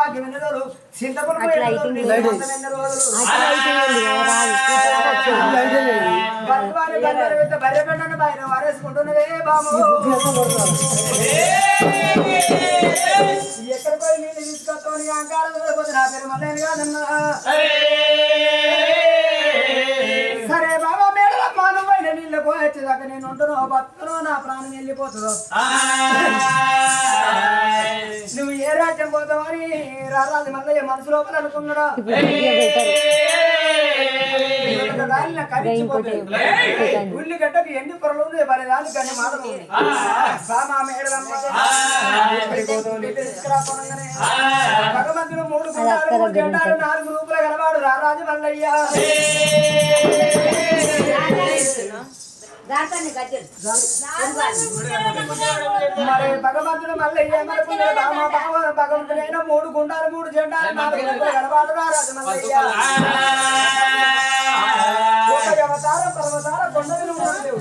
భాగ్యం ఎన్ని రోజులు చింతపడు బర్రె పెండను బయట వారేసుకుంటున్నదే బాబు. ఎక్కడ పోయి నీళ్ళు తీసుకొస్తావు నీ అహంకారం చూడకపోతే నా పేరు మళ్ళీ కాదన్నా. సరే బాబా మేడల పాను పైన నీళ్ళు పోయొచ్చేదాకా నేను ఉంటున్నావు బతుకును నా ప్రాణం వెళ్ళిపోతుందో. రారాజు మల్లయ్య మనసు లోపల అనుకున్నాడా? ఉల్లిగడ్డకు ఎన్ని పొరలు ఉంది మరి దానికి అన్ని మాటలు భగవంతుడు మూడు జెండాలు నాలుగు రూపుల గలవాడు రారాజు మల్లయ్య మరి భగవంతుడు మళ్ళీ ఏమనుకున్నాడు బామా బావ భగవంతుడైన మూడు గుండాలు మూడు జెండాలు నాలుగు రూపుల గలవాడు రారాజు మల్లయ్య. ఒక అవతారం పర్వతాల కొండలు ఉన్నాడు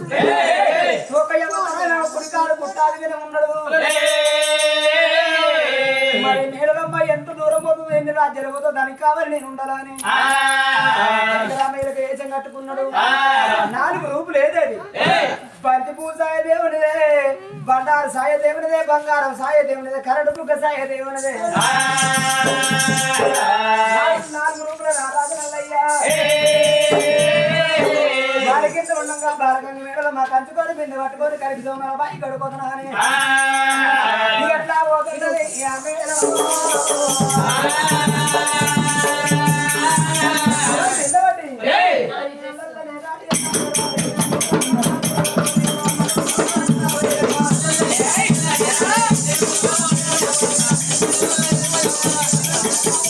ఒక అవతారం కుడికాడు పుట్టాది మీద ఉన్నాడు మరి నీడలమ్మ ఎంత దూరం పోతుంది ఎన్ని రాజ్యాలు పోతుంది దానికి కావాలి నేను ఉండాలని. రామయ్యలకు ఏజం కట్టుకున్నాడు నాలుగు రూపులు ఏదేది బంతి పూ సాయ దేవునిదే బండారు సాయ దేవునిదే బంగారం సాయ దేవునిదే కరడు బుగ్గ సాయ దేవునిదే. నాలుగు రూపుల రారాజు నల్లయ్యా వారి కింద ఉండగా బాలకంగా మేడలో మా కంచుకొని బిందె పట్టుకొని కలిసి సోమల బాయి కడుకోతున్నా అని ఇక ఎట్లా పోతున్నది Thank you.